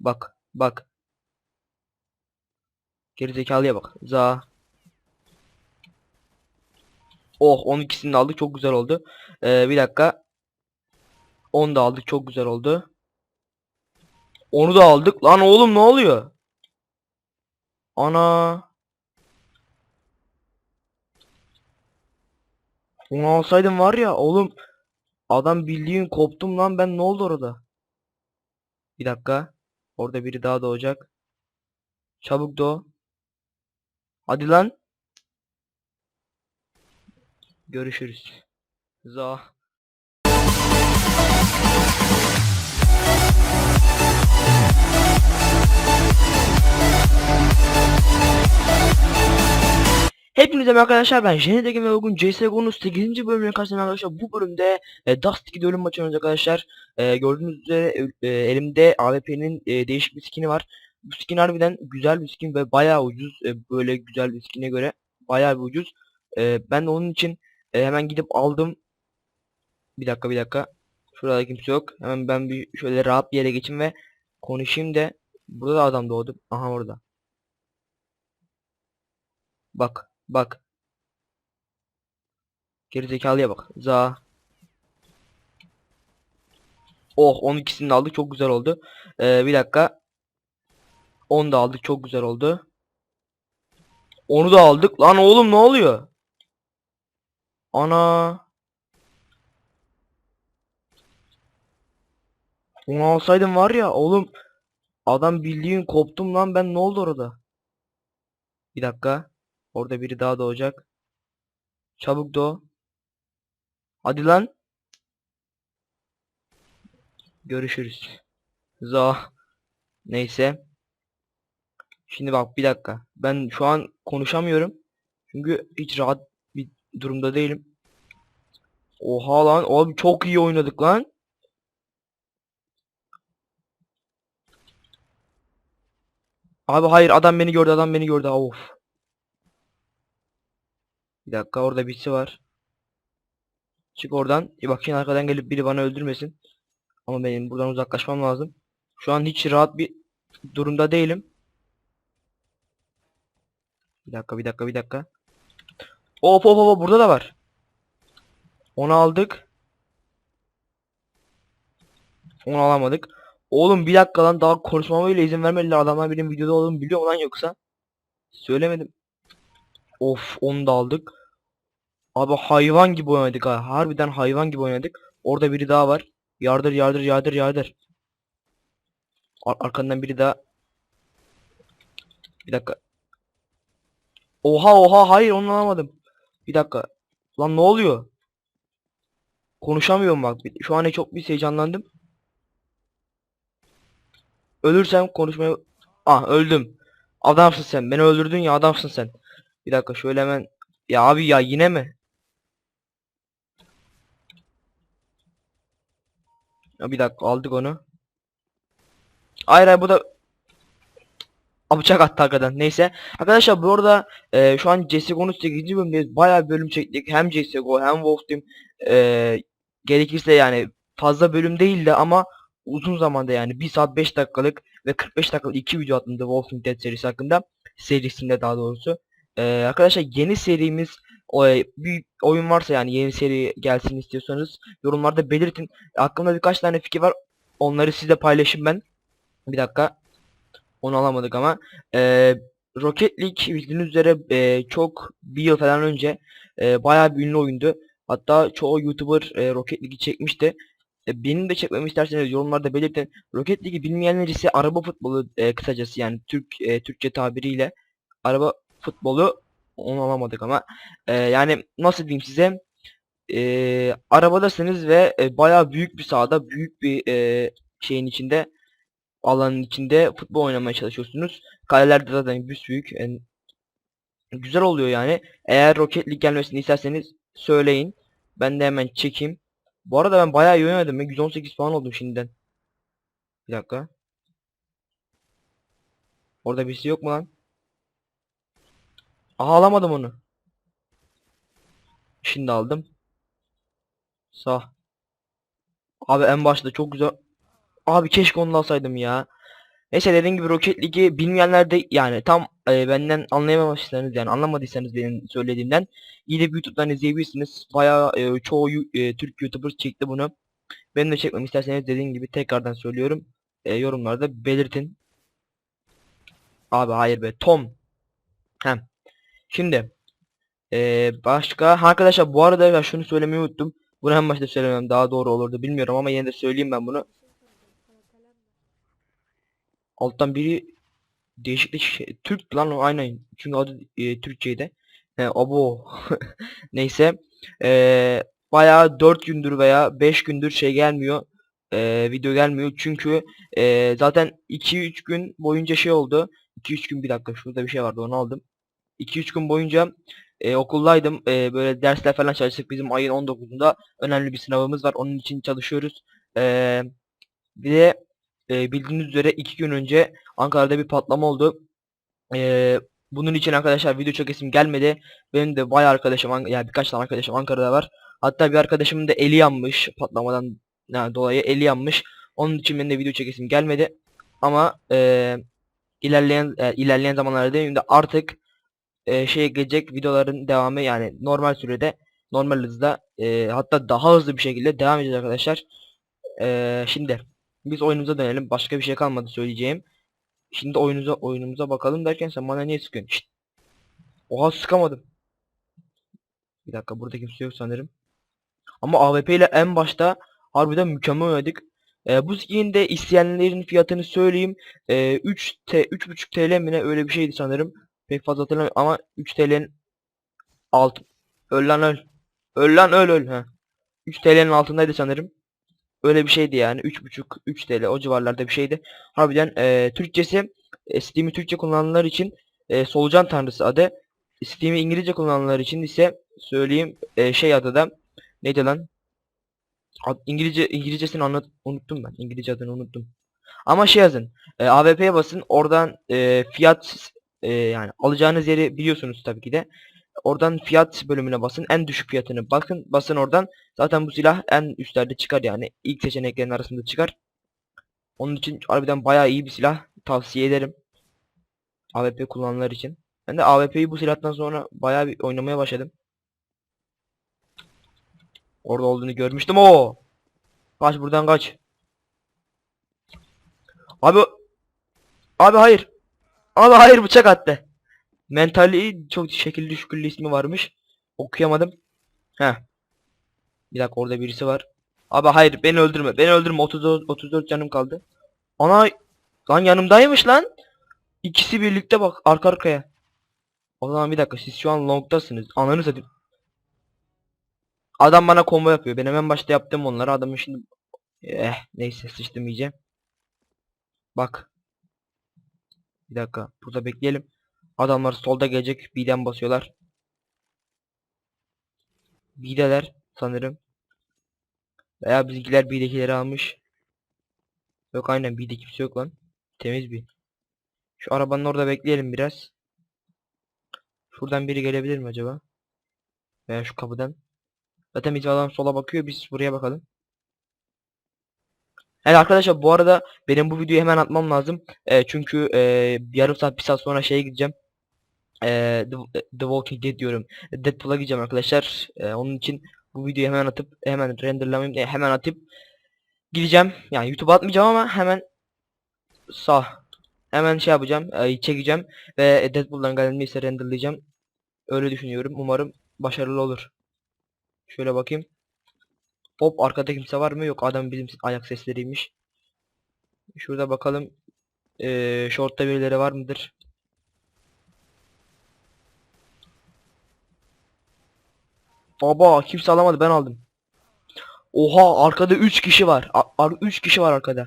Bak. Bak. Gerizekalıya bak. Za. Oh 12'sini de aldık. Çok güzel oldu. Ee, bir dakika. 10 da aldık. Çok güzel oldu. Onu da aldık. Lan oğlum ne oluyor? Ana. Onu alsaydım var ya oğlum. Adam bildiğin koptum lan ben ne oldu orada? Bir dakika. Orada biri daha doğacak. Çabuk doğ. Hadi lan. Görüşürüz. Za. Hepinize merhaba arkadaşlar ben Jenny Tekin ve bugün CSGO'nun 8. bölümüne karşınızda arkadaşlar. Bu bölümde e, Dust 2'de ölüm maçı oynayacağız arkadaşlar. E, gördüğünüz üzere e, elimde AWP'nin e, değişik bir skini var. Bu skin harbiden güzel bir skin ve bayağı ucuz e, böyle güzel bir skine göre bayağı bir ucuz. E, ben de onun için e, hemen gidip aldım. Bir dakika bir dakika. Şurada kimse yok. Hemen ben bir şöyle rahat bir yere geçeyim ve konuşayım da burada da adam doğdu. Aha orada. Bak bak Gerizekalıya bak. Za. Oh 12'sini de aldık. Çok güzel oldu. Ee, bir dakika. 10 da aldık. Çok güzel oldu. Onu da aldık. Lan oğlum ne oluyor? Ana. Onu alsaydım var ya oğlum. Adam bildiğin koptum lan ben ne oldu orada? Bir dakika. Orada biri daha doğacak. Çabuk doğ. Hadi lan. Görüşürüz. Za. Neyse. Şimdi bak bir dakika. Ben şu an konuşamıyorum. Çünkü hiç rahat bir durumda değilim. Oha lan. Abi çok iyi oynadık lan. Abi hayır adam beni gördü adam beni gördü. Of. Bir dakika orada birisi var. Çık oradan. Bir bakayım arkadan gelip biri bana öldürmesin. Ama benim buradan uzaklaşmam lazım. Şu an hiç rahat bir durumda değilim. Bir dakika bir dakika bir dakika. Hop hop hop burada da var. Onu aldık. Onu alamadık. Oğlum bir dakika lan daha konuşmama bile izin vermediler. Adamlar benim videoda olduğumu biliyor mu lan yoksa? Söylemedim. Of onu da aldık. Abi hayvan gibi oynadık ha. Harbiden hayvan gibi oynadık. Orada biri daha var. Yardır yardır yardır yardır. Ar arkandan biri daha. Bir dakika. Oha oha hayır onu alamadım. Bir dakika. Lan ne oluyor? Konuşamıyorum bak. Şu an çok bir heyecanlandım. Ölürsem konuşmaya... Ah öldüm. Adamsın sen. Beni öldürdün ya adamsın sen. Bir dakika şöyle hemen... Ya abi ya yine mi? Ya bir dakika aldık onu. Hayır bu da Aa, bıçak attı hakikaten. Neyse. Arkadaşlar bu arada e, şu an CSGO'nun 8. bölümündeyiz. Bayağı bir bölüm çektik. Hem CSGO hem Wolf Team. E, gerekirse yani fazla bölüm değildi ama uzun zamanda yani 1 saat 5 dakikalık ve 45 dakikalık iki video attım The Walking Dead serisi hakkında. Serisinde daha doğrusu. E, arkadaşlar yeni serimiz o, bir oyun varsa yani yeni seri gelsin istiyorsanız yorumlarda belirtin. Aklımda birkaç tane fikir var. Onları sizle paylaşayım ben. Bir dakika. Onu alamadık ama. Ee, Rocket League bildiğiniz üzere e, çok bir yıl falan önce e, bayağı bir ünlü oyundu. Hatta çoğu YouTuber e, Rocket League'i çekmişti. E, benim de çekmemi isterseniz yorumlarda belirtin. Rocket League'i bilmeyenler ise araba futbolu e, kısacası yani Türk e, Türkçe tabiriyle araba futbolu onu alamadık ama e, yani nasıl diyeyim size e, arabadasınız ve e, bayağı büyük bir sahada büyük bir e, şeyin içinde alanın içinde futbol oynamaya çalışıyorsunuz. Kaleler de zaten büyük. Yani güzel oluyor yani. Eğer Rocket League gelmesini isterseniz söyleyin. Ben de hemen çekeyim. Bu arada ben bayağı iyi oynadım. Ben 118 puan oldum şimdiden. Bir dakika. Orada birisi yok mu lan? Aha alamadım onu. Şimdi aldım. Sağ. Abi en başta çok güzel. Abi keşke onu alsaydım ya. Neyse dediğim gibi Rocket League'i bilmeyenler de yani tam e, benden anlayamamışsanız yani anlamadıysanız benim söylediğimden yine YouTube'dan izleyebilirsiniz. Bayağı e, çoğu e, Türk YouTuber çekti bunu. Benim de çekmemi isterseniz dediğim gibi tekrardan söylüyorum. E, yorumlarda belirtin. Abi hayır be Tom. Hem. Şimdi e, başka arkadaşlar bu arada ya şunu söylemeyi unuttum. Bunu en başta söylemem daha doğru olurdu bilmiyorum ama yine de söyleyeyim ben bunu. Alttan biri değişik değişik şey. Türk lan o aynen. Çünkü adı e, Türkçeydi. He, abo. Neyse. E, bayağı 4 gündür veya 5 gündür şey gelmiyor. E, video gelmiyor. Çünkü e, zaten 2-3 gün boyunca şey oldu. 2-3 gün bir dakika şurada bir şey vardı onu aldım. 2-3 gün boyunca e, okuldaydım. E, böyle dersler falan çalıştık. Bizim ayın 19'unda önemli bir sınavımız var. Onun için çalışıyoruz. E, bir de e, bildiğiniz üzere 2 gün önce Ankara'da bir patlama oldu. E, bunun için arkadaşlar video çekesim gelmedi. Benim de bayağı arkadaşım An- yani birkaç tane arkadaşım Ankara'da var. Hatta bir arkadaşımın da eli yanmış patlamadan yani dolayı eli yanmış. Onun için benim de video çekesim gelmedi. Ama e, ilerleyen e, ilerleyen zamanlarda benim de artık e, şeye gelecek videoların devamı yani normal sürede normal hızda e, hatta daha hızlı bir şekilde devam edeceğiz arkadaşlar. E, şimdi biz oyunumuza dönelim. Başka bir şey kalmadı söyleyeceğim. Şimdi oyunuza oyunumuza bakalım derken sen bana niye sıkıyorsun? Şşt. Oha sıkamadım. Bir dakika burada kimse yok sanırım. Ama AWP ile en başta harbiden mükemmel oynadık. E, bu skin de isteyenlerin fiyatını söyleyeyim. E, 3 T 3.5 TL mi ne öyle bir şeydi sanırım. Pek fazla hatırlamıyorum ama 3 TL'nin alt öl lan öl. Öl lan öl öl ha. 3 TL'nin altındaydı sanırım. Öyle bir şeydi yani 3.5 3 TL o civarlarda bir şeydi. Harbiden e, Türkçesi e, Steam'i Türkçe kullananlar için e, Solucan Tanrısı adı. Steam'i İngilizce kullananlar için ise söyleyeyim e, şey adı da neydi lan? Ad- İngilizce İngilizcesini anlat unuttum ben. İngilizce adını unuttum. Ama şey yazın. E, AWP'ye basın. Oradan e, fiyat e, yani alacağınız yeri biliyorsunuz tabii ki de. Oradan fiyat bölümüne basın. En düşük fiyatını bakın. Basın oradan. Zaten bu silah en üstlerde çıkar yani. ilk seçeneklerin arasında çıkar. Onun için harbiden bayağı iyi bir silah. Tavsiye ederim. AWP kullananlar için. Ben de AWP'yi bu silahtan sonra bayağı bir oynamaya başladım. Orada olduğunu görmüştüm o. Kaç buradan kaç. Abi Abi hayır. Abi hayır bıçak attı. Mentali çok şekilli düşküllü ismi varmış. Okuyamadım. Heh. Bir dakika orada birisi var. Abi hayır beni öldürme. Beni öldürme. 34 34 canım kaldı. Ana lan yanımdaymış lan. İkisi birlikte bak arka arkaya. O zaman bir dakika siz şu an long'tasınız. Ananı satayım. Adam bana combo yapıyor. Benim en başta yaptığım onları adamın şimdi eh neyse sıçtım iyice. Bak. Bir dakika. Burada bekleyelim. Adamlar solda gelecek. B'den basıyorlar. B'deler sanırım. Veya bizimkiler B'dekileri almış. Yok aynen B'de kimse yok lan. Temiz bir. Şu arabanın orada bekleyelim biraz. Şuradan biri gelebilir mi acaba? Veya şu kapıdan. Zaten bizim adam sola bakıyor. Biz buraya bakalım. Evet arkadaşlar bu arada benim bu videoyu hemen atmam lazım. E, çünkü e, yarım saat bir saat sonra şeye gideceğim. E, The, The Walking Dead diyorum. Deadpool'a gideceğim arkadaşlar. E, onun için bu videoyu hemen atıp hemen renderlamayayım diye hemen atıp gideceğim. Yani YouTube'a atmayacağım ama hemen sağ hemen şey yapacağım. E, çekeceğim ve Deadpool'dan geldiğinde ise renderlayacağım. Öyle düşünüyorum. Umarım başarılı olur. Şöyle bakayım. Hop arkada kimse var mı? Yok adam bizim ayak sesleriymiş. Şurada bakalım. Ee, short'ta birileri var mıdır? Baba kimse alamadı ben aldım. Oha arkada 3 kişi var. 3 kişi var arkada.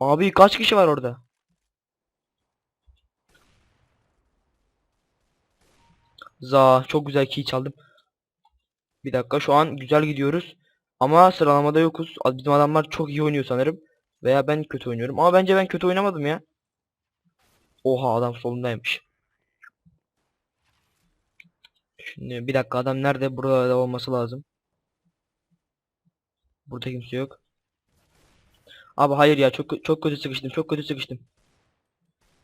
Abi kaç kişi var orada? Za çok güzel key çaldım. Bir dakika şu an güzel gidiyoruz. Ama sıralamada yokuz. Bizim adamlar çok iyi oynuyor sanırım. Veya ben kötü oynuyorum. Ama bence ben kötü oynamadım ya. Oha adam solundaymış. Şimdi bir dakika adam nerede? Burada olması lazım. Burada kimse yok. Abi hayır ya çok çok kötü sıkıştım. Çok kötü sıkıştım.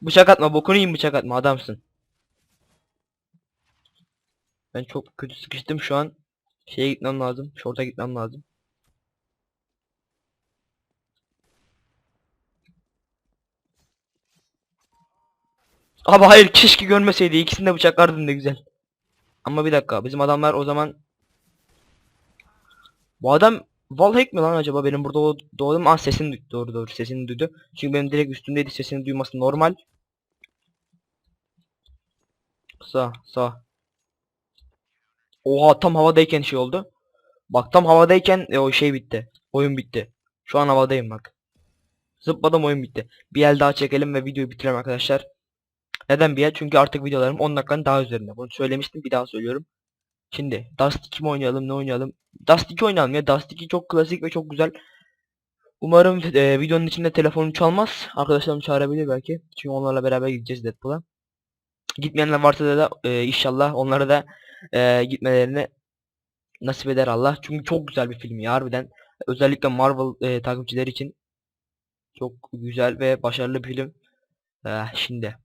Bıçak atma bokunu yiyeyim bıçak atma adamsın. Ben çok kötü sıkıştım şu an. Şeye gitmem lazım. Şorta gitmem lazım. Abi hayır keşke görmeseydi. İkisini de bıçaklardım ne güzel. Ama bir dakika bizim adamlar o zaman Bu adam Valhack mi lan acaba benim burada doğdum an sesini du- doğru doğru sesini duydu. Çünkü benim direkt üstümdeydi sesini duyması normal. Sağ sağ. Oha tam havadayken şey oldu. Bak tam havadayken e, o şey bitti. Oyun bitti. Şu an havadayım bak. Zıpladım oyun bitti. Bir el daha çekelim ve videoyu bitirelim arkadaşlar. Neden bir el? Çünkü artık videolarım 10 dakikanın daha üzerinde. Bunu söylemiştim bir daha söylüyorum. Şimdi Dust 2 mi oynayalım ne oynayalım? Dust 2 oynayalım ya. Dust 2 çok klasik ve çok güzel. Umarım e, videonun içinde telefonum çalmaz. Arkadaşlarım çağırabilir belki. Çünkü onlarla beraber gideceğiz Deadpool'a. Gitmeyenler varsa da, e, inşallah onlara da e, gitmelerini nasip eder Allah. Çünkü çok güzel bir film ya harbiden. Özellikle Marvel e, takipçileri için çok güzel ve başarılı bir film. Eh, şimdi.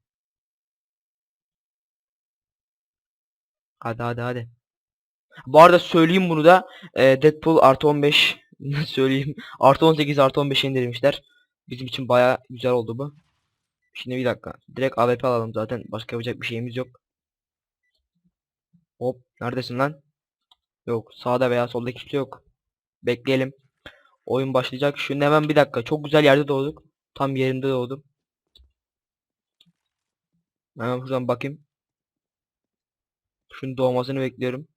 Hadi hadi hadi. Bu arada söyleyeyim bunu da e, Deadpool artı 15 söyleyeyim artı 18 artı 15 indirmişler. Bizim için baya güzel oldu bu. Şimdi bir dakika. Direkt AWP alalım zaten. Başka yapacak bir şeyimiz yok. Hop. Neredesin lan? Yok. Sağda veya solda kimse yok. Bekleyelim. Oyun başlayacak. Şimdi hemen bir dakika. Çok güzel yerde doğduk. Tam yerinde doğdum. Hemen şuradan bakayım. Şunun doğmasını bekliyorum.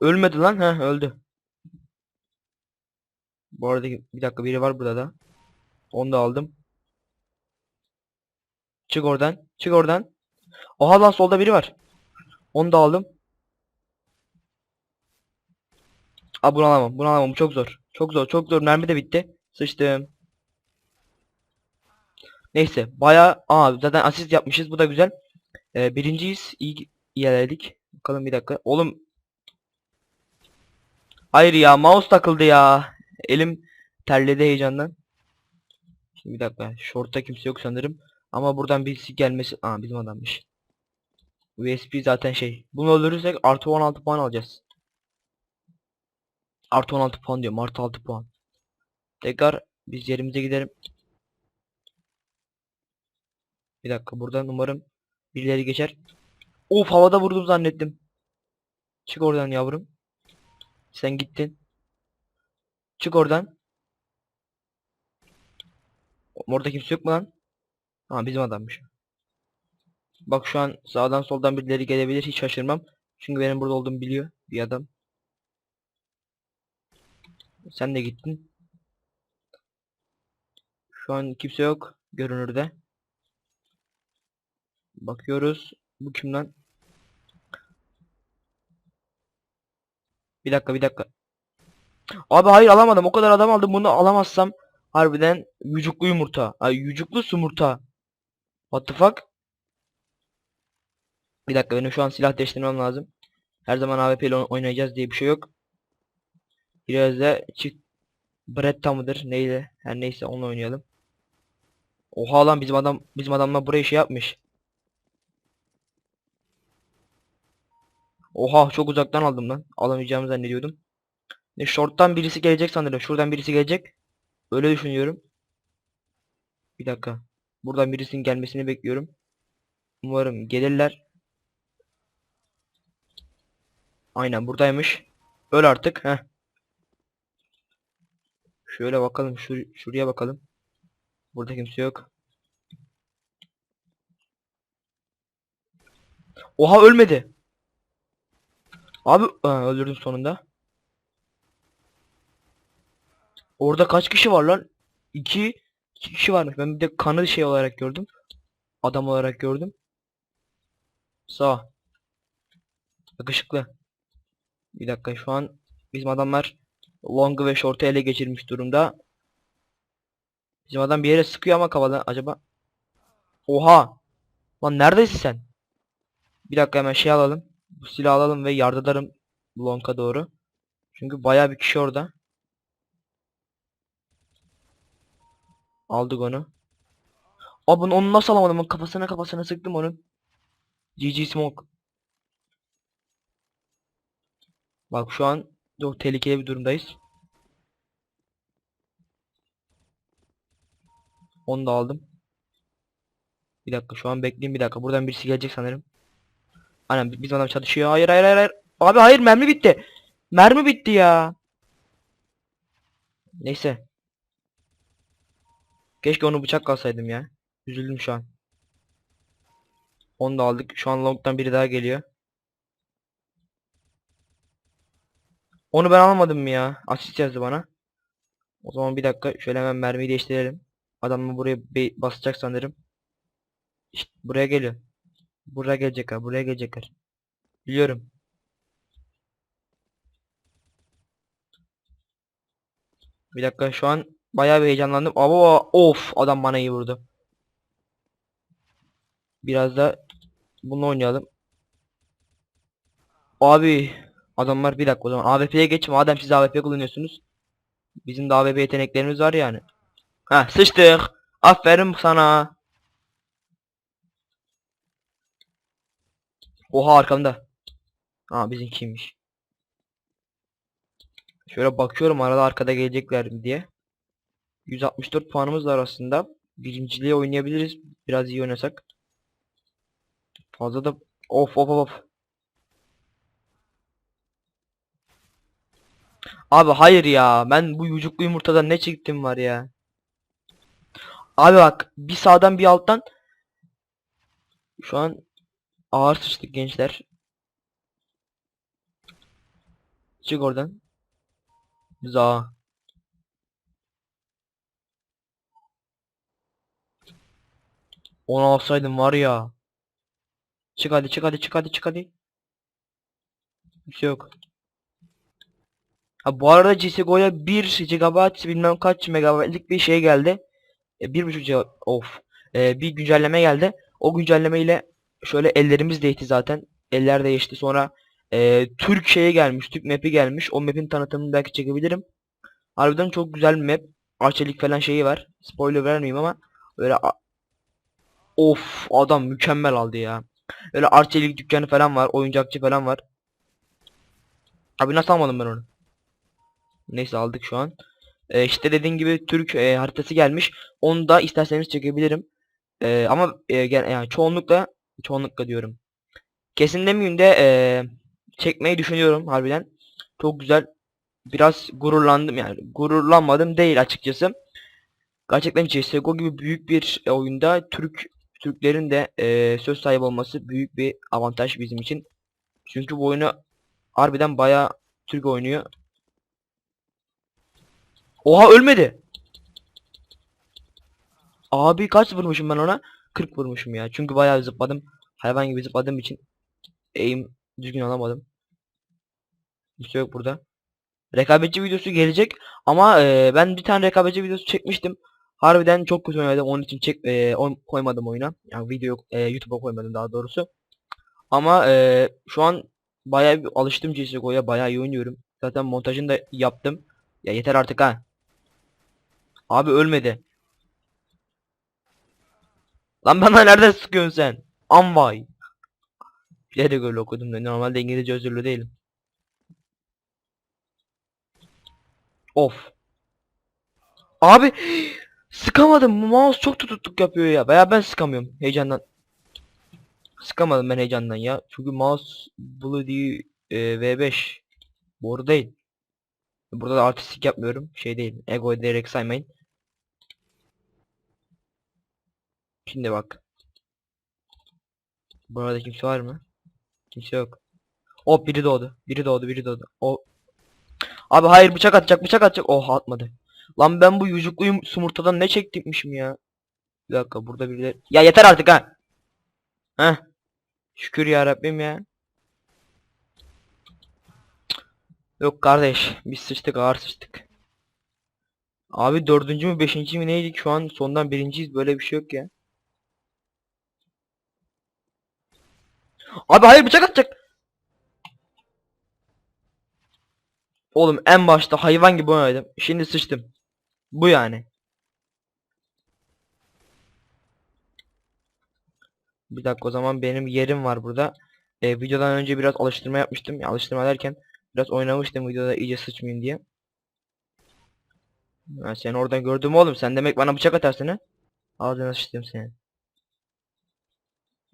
Ölmedi lan. Heh öldü. Bu arada bir dakika biri var burada da. Onu da aldım. Çık oradan. Çık oradan. Oha lan solda biri var. Onu da aldım. Aa bunu alamam. Bunu alamam. Bu çok zor. Çok zor. Çok zor. Mermi de bitti. Sıçtım. Neyse. Baya aa zaten asist yapmışız. Bu da güzel. Ee, birinciyiz. İyi ilerledik. Bakalım bir dakika. Oğlum. Hayır ya. Mouse takıldı ya. Elim terledi heyecandan. Şimdi bir dakika. Short'ta kimse yok sanırım. Ama buradan birisi gelmesi... Aa bizim adammış. USP zaten şey. Bunu öldürürsek artı 16 puan alacağız. Artı 16 puan diyorum. Artı 6 puan. Tekrar biz yerimize gidelim. Bir dakika buradan umarım birileri geçer. Of havada vurdum zannettim. Çık oradan yavrum. Sen gittin. Çık oradan. Orada kimse yok mu lan? Ha bizim adammış. Bak şu an sağdan soldan birileri gelebilir hiç şaşırmam. Çünkü benim burada olduğumu biliyor bir adam. Sen de gittin. Şu an kimse yok görünürde. Bakıyoruz. Bu kim lan? Bir dakika bir dakika. Abi hayır alamadım. O kadar adam aldım. Bunu alamazsam harbiden yücüklü yumurta. Ay yücüklü sumurta. What the fuck? Bir dakika benim şu an silah değiştirmem lazım. Her zaman AWP ile oynayacağız diye bir şey yok. Biraz da çift Bretta mıdır neydi? Her neyse onunla oynayalım. Oha lan bizim adam bizim adamlar buraya şey yapmış. Oha çok uzaktan aldım lan. Alamayacağımı zannediyordum. Ne short'tan birisi gelecek sanırım. Şuradan birisi gelecek. Öyle düşünüyorum. Bir dakika. Buradan birisinin gelmesini bekliyorum. Umarım gelirler. Aynen buradaymış. Öl artık. Heh. Şöyle bakalım. Şur şuraya bakalım. Burada kimse yok. Oha ölmedi. Abi Aa, öldürdüm sonunda. Orada kaç kişi var lan? 2 2 kişi varmış. Ben bir de kanı şey olarak gördüm. Adam olarak gördüm. Sağ. Yakışıklı. Bir dakika şu an bizim adamlar Long'u ve Short'u ele geçirmiş durumda. Bizim adam bir yere sıkıyor ama kafadan acaba. Oha. Lan neredesin sen? Bir dakika hemen şey alalım. Bu silahı alalım ve yardıralım Lonka doğru. Çünkü bayağı bir kişi orada. Aldık onu. Bunu onu nasıl alamadım? Kafasına kafasına sıktım onun. GG Smoke. Bak şu an çok tehlikeli bir durumdayız. Onu da aldım. Bir dakika şu an bekleyin bir dakika. Buradan birisi gelecek sanırım. Aynen bi- bizim adam çalışıyor. Hayır hayır hayır hayır. Abi hayır mermi bitti. Mermi bitti ya. Neyse. Keşke onu bıçak kalsaydım ya. Üzüldüm şu an. Onu da aldık. Şu an long'dan biri daha geliyor. Onu ben almadım mı ya? Asist yazdı bana. O zaman bir dakika şöyle hemen mermiyi değiştirelim. Adam buraya be- basacak sanırım. İşte buraya geliyor. Buraya gelecekler, buraya gelecekler. Biliyorum. Bir dakika şu an bayağı bir heyecanlandım. Abo of adam bana iyi vurdu. Biraz da bunu oynayalım. Abi adamlar bir dakika o zaman AWP'ye geç madem siz AWP kullanıyorsunuz. Bizim de AWP yeteneklerimiz var yani. Ha sıçtık. Aferin sana. Oha arkamda. Ha bizimkiymiş. Şöyle bakıyorum arada arkada gelecekler mi diye. 164 puanımız var aslında. Birinciliğe oynayabiliriz. Biraz iyi oynasak. Fazla da of of of. Abi hayır ya. Ben bu yucuklu yumurtadan ne çektim var ya. Abi bak bir sağdan bir alttan şu an ağır sıçtık gençler. Çık oradan. Za. Onu alsaydım var ya. Çık hadi çık hadi çık hadi çık hadi. Bir şey yok. Ha bu arada CSGO'ya 1 GB bilmem kaç megabaytlık bir şey geldi. E, 1.5 GB of. E, bir güncelleme geldi. O güncelleme ile şöyle ellerimiz değişti zaten. Eller değişti. Sonra e, Türk şeye gelmiş. Türk map'i gelmiş. O map'in tanıtımını belki çekebilirim. Harbiden çok güzel bir map. Arçelik falan şeyi var. Spoiler vermeyeyim ama öyle a- Of adam mükemmel aldı ya. Öyle arçelik dükkanı falan var. Oyuncakçı falan var. Abi nasıl almadım ben onu? Neyse aldık şu an. Ee, işte dediğim gibi Türk e, haritası gelmiş. Onu da isterseniz çekebilirim. Ee, ama e, yani çoğunlukla çoğunlukla diyorum. Kesin demeyeyim de e, çekmeyi düşünüyorum harbiden. Çok güzel. Biraz gururlandım yani. Gururlanmadım değil açıkçası. Gerçekten CSGO gibi büyük bir e, oyunda Türk Türklerin de e, söz sahibi olması büyük bir avantaj bizim için. Çünkü bu oyunu harbiden bayağı Türk oynuyor. Oha ölmedi. Abi kaç vurmuşum ben ona? 40 vurmuşum ya. Çünkü bayağı zıpladım. Hayvan gibi zıpladığım için aim düzgün alamadım. Bir şey yok burada. Rekabetçi videosu gelecek ama e, ben bir tane rekabetçi videosu çekmiştim. Harbiden çok kötü oynadım. Onun için çek e, oy- koymadım oyuna. Yani video e, YouTube'a koymadım daha doğrusu. Ama e, şu an bayağı bir alıştım CS:GO'ya. Bayağı iyi oynuyorum. Zaten montajını da yaptım. Ya yeter artık ha. Abi ölmedi. Lan bana nereden sıkıyorsun sen? Amvay. Bilerek öyle okudum da normalde İngilizce özürlü değilim. Of. Abi sıkamadım. Mouse çok tutukluk yapıyor ya. Veya ben sıkamıyorum heyecandan. Sıkamadım ben heyecandan ya. Çünkü mouse Bloody e, V5. Doğru değil. Burada da artistik yapmıyorum. Şey değil. Ego direkt saymayın. Şimdi bak. Burada kimse var mı? Kimse yok. O biri doğdu. Biri doğdu, biri doğdu. O Abi hayır bıçak atacak, bıçak atacak. Oh atmadı. Lan ben bu yüzüklü sumurtadan ne çektikmişim ya. Bir dakika burada birileri. Ya yeter artık ha. Heh. Şükür ya Rabbim ya. Yok kardeş, biz sıçtık ağır sıçtık. Abi dördüncü mü beşinci mi neydik şu an sondan birinciyiz böyle bir şey yok ya. Abi hayır bıçak atacak. Oğlum en başta hayvan gibi oynadım. Şimdi sıçtım. Bu yani. Bir dakika o zaman benim yerim var burada. E, videodan önce biraz alıştırma yapmıştım. Ya, alıştırma derken biraz oynamıştım videoda iyice sıçmayayım diye. Ben seni oradan gördüm oğlum. Sen demek bana bıçak atarsın ha? Ağzına sıçtım seni.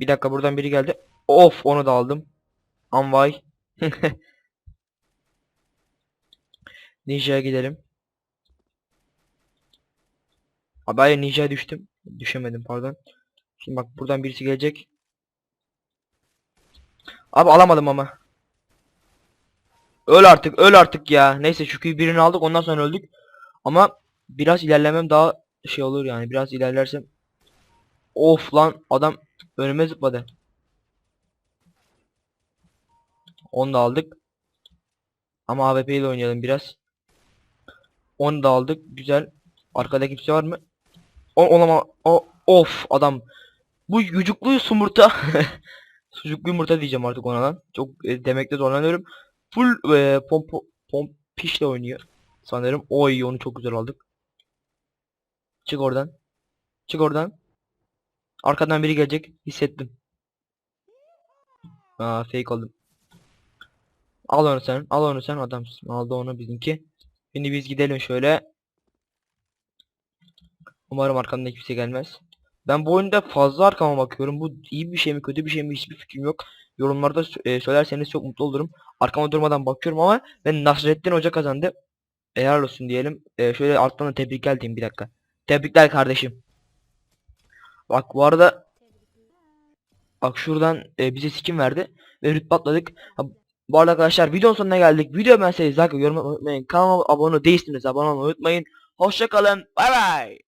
Bir dakika buradan biri geldi. Of onu da aldım. Anvay. Ninja'ya gidelim. Abi Ninja'ya düştüm. Düşemedim pardon. Şimdi bak buradan birisi gelecek. Abi alamadım ama. Öl artık öl artık ya. Neyse şu birini aldık ondan sonra öldük. Ama biraz ilerlemem daha şey olur yani. Biraz ilerlersem. Of lan adam önüme zıpladı. Onu da aldık. Ama AWP ile oynayalım biraz. Onu da aldık. Güzel. Arkada kimse var mı? O olama. O of adam. Bu yucuklu sumurta. Sucuklu yumurta diyeceğim artık ona lan. Çok e, demekte zorlanıyorum. Full e, pompo pompişle oynuyor. Sanırım. Oy onu çok güzel aldık. Çık oradan. Çık oradan. Arkadan biri gelecek. Hissettim. Aa fake oldum. Al onu sen. Al onu sen adamsın. Aldı onu bizimki. Şimdi biz gidelim şöyle. Umarım arkamda kimse gelmez. Ben bu oyunda fazla arkama bakıyorum. Bu iyi bir şey mi kötü bir şey mi hiçbir fikrim yok. Yorumlarda e, söylerseniz çok mutlu olurum. Arkama durmadan bakıyorum ama ben Nasrettin Hoca kazandı. E, Helal olsun diyelim. E, şöyle alttan da tebrikler diyeyim bir dakika. Tebrikler kardeşim. Bak bu arada Bak şuradan e, bize skin verdi ve rütbe atladık. Ha, bu arada arkadaşlar videonun sonuna geldik. Video ben size like yorum unutmayın. Kanalıma abone değilsiniz abone olmayı unutmayın. Hoşça kalın. Bay bay.